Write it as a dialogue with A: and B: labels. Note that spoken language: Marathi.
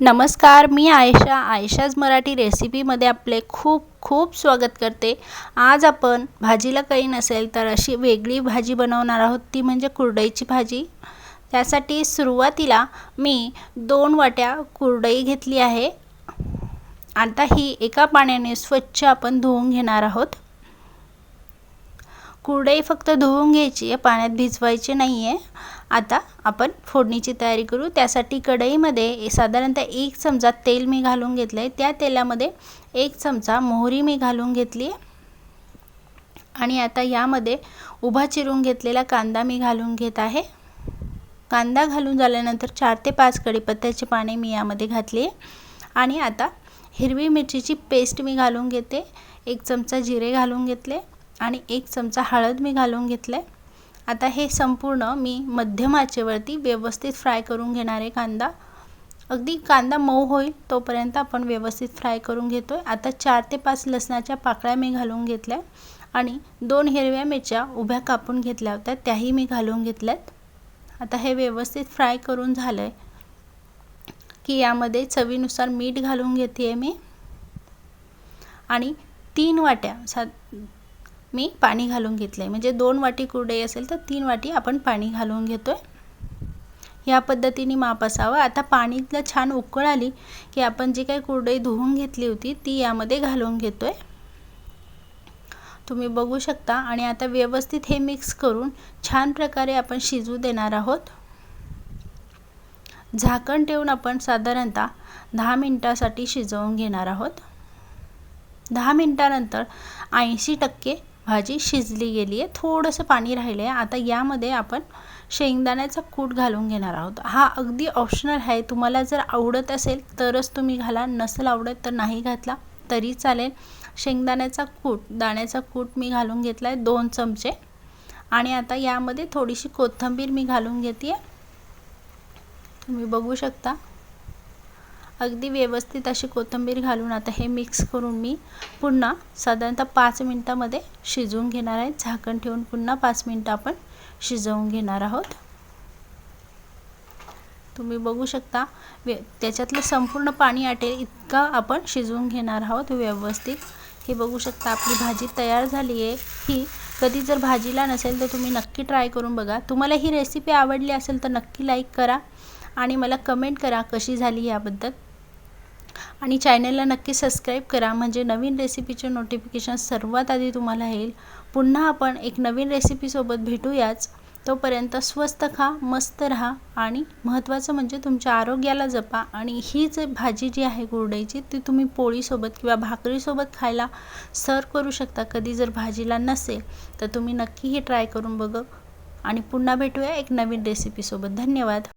A: नमस्कार मी आयशा. आयशाज मराठी रेसिपीमध्ये आपले खूप खूप स्वागत करते. आज आपण भाजीला काही नसेल तर अशी वेगळी भाजी बनवणार आहोत. ती म्हणजे कुरडईची भाजी. त्यासाठी सुरुवातीला मी दोन वाट्या कुरडई घेतली आहे. आता ही एका पाण्याने स्वच्छ आपण धुवून घेणार आहोत. कुरडई फक्त धुवून घ्यायची आहे पाण्यात भिजवायची नाही आहे आता आपण फोडणीची तयारी करू. त्यासाठी कढईमध्ये साधारणतः एक चमचा तेल मी घालून घेतलं आहे त्या तेलामध्ये एक चमचा मोहरी मी घालून घेतली आहे. आणि आता यामध्ये उभा चिरून घेतलेला कांदा मी घालून घेत आहे. कांदा घालून झाल्यानंतर चार ते पाच कडीपत्त्याचे पाने मी यामध्ये घातली आहे. आणि आता हिरवी मिरचीची पेस्ट मी घालून घेते. एक चमचा जिरे घालून घेतले. आणि एक चमचा हळद मी घालून घेतलं आहे आता हे संपूर्ण मी मध्यम आचेवरती व्यवस्थित फ्राय करून घेणार आहे कांदा. अगदी कांदा मऊ होईल तोपर्यंत आपण व्यवस्थित फ्राय करून घेतो आहे आता चार ते पाच लसणाच्या पाकळ्या मी घालून घेतल्या आणि दोन हिरव्या मिरच्या उभ्या कापून घेतल्या होत्या त्याही मी घालून घेतल्यात. आता हे व्यवस्थित फ्राय करून झालं आहे की यामध्ये चवीनुसार मीठ घालून घेते आहे मी. आणि तीन वाट्या सा मी पाणी घालून घेतलं आहे म्हणजे दोन वाटी कुरडई असेल तर तीन वाटी आपण पाणी घालून घेतो आहे ह्या पद्धतीने माप असावं. आता पाणीतलं छान उकळ आली की आपण जी काही कुरडई धुवून घेतली होती ती यामध्ये घालून घेतो आहे तुम्ही बघू शकता. आणि आता व्यवस्थित हे मिक्स करून छान प्रकारे आपण शिजू देणार आहोत. झाकण ठेवून आपण साधारणतः दहा मिनटासाठी शिजवून घेणार आहोत. दहा मिनटानंतर ऐंशी टक्के भाजी शिजली गेली आहे थोडंसं पाणी राहिलं आहे आता यामध्ये आपण शेंगदाण्याचा कूट घालून घेणार आहोत. हा अगदी ऑप्शनल आहे. तुम्हाला जर आवडत असेल तरच तुम्ही घाला. नसेल आवडत तर नाही घातला तरी चालेल. शेंगदाण्याचा कूट दाण्याचा कूट मी घालून घेतला आहे दोन चमचे. आणि आता यामध्ये थोडीशी कोथिंबीर मी घालून घेते आहे तुम्ही बघू शकता. अगदी व्यवस्थित अशी कोथिंबीर घालून आता हे मिक्स करून मी पुन्हा साधारणतः पाच मिनटामध्ये शिजवून घेणार आहे. झाकण ठेवून पुन्हा पाच मिनटं आपण शिजवून घेणार आहोत. तुम्ही बघू शकता वे त्याच्यातलं संपूर्ण पाणी आटेल इतका आपण शिजवून घेणार आहोत व्यवस्थित. हे बघू शकता आपली भाजी तयार झाली आहे. ही कधी जर भाजीला नसेल तर तुम्ही नक्की ट्राय करून बघा. तुम्हाला ही रेसिपी आवडली असेल तर नक्की लाईक करा आणि मला कमेंट करा कशी झाली याबद्दल. आणि चॅनेलला नक्की सबस्क्राईब करा. म्हणजे नवीन रेसिपीचे नोटिफिकेशन सर्वात आधी तुम्हाला येईल. पुन्हा आपण एक नवीन रेसिपीसोबत भेटूयाच. तोपर्यंत स्वस्त खा मस्त राहा आणि महत्त्वाचं म्हणजे तुमच्या आरोग्याला जपा. आणि ही जी भाजी जी आहे कुरडईची ती तुम्ही पोळीसोबत किंवा भाकरीसोबत खायला सर्व करू शकता. कधी जर भाजीला नसेल तर तुम्ही नक्की ही ट्राय करून बघ. आणि पुन्हा भेटूया एक नवीन रेसिपीसोबत धन्यवाद.